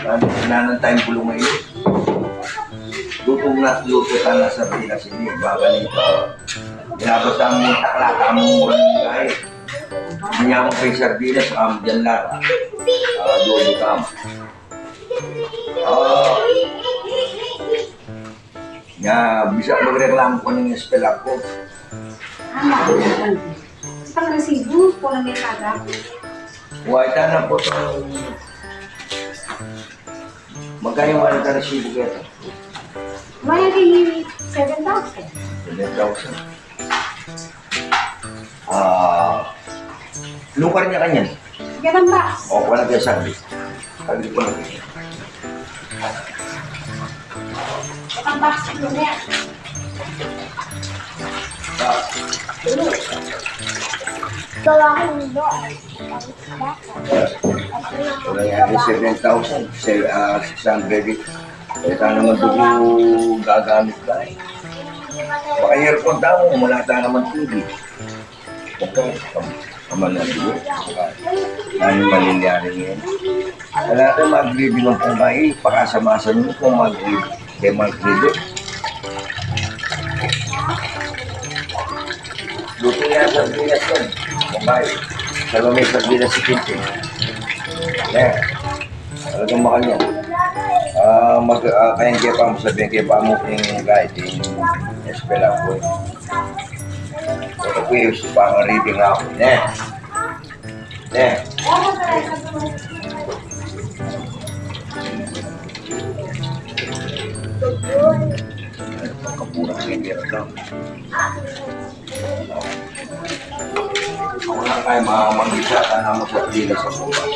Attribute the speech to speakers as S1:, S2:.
S1: Ano, nanantay ang bulong ngayon. Lutong na luto ka na sa Pinas, hindi. Baka nito. Pinapasa mo yung taklata mo ng kahit. Kanya mo kay sardinas, um, dyan lang. Ah, doon kam. Ah. Ya, bisa magreklamo ko ng spell up ko.
S2: Tama. Sa resibo, po na may kada.
S1: Huwag na po itong... Magkano yung ka na sibo kaya ito?
S2: Maya kay 7,000.
S1: 7,000. Ah... Lukar niya kanyan.
S2: Ganun ba?
S1: O, wala kaya sabi. Sabi ko
S2: na yan.
S1: Ah,
S3: Gawa ko ng doon.
S1: Wala yan yung 7,000. Say, ah, 600 eh. Kaya naman doon gagamit ka eh. Baka earphone daw, wala tayo naman tubig. Okay, kaman na dito. Ano mangyayari ngayon? Wala tayo mag-reveal ng kumain. Pakasamasan mo kung mag-reveal. Kaya mag-reveal. Luto yan sa yan. Kumain. Dalawa may sardinas si Kinti. Eh, talagang mahal yan. Ah, mag, ah, kaya kaya pa mo sabihin, kaya pa mo yung guide, yung espela ko. Ito ko yung pang reading ako. Ne. Ne. Kapurang sinira lang. Ako tayo mga kamanggit at anamot sa pilihan sa bukas.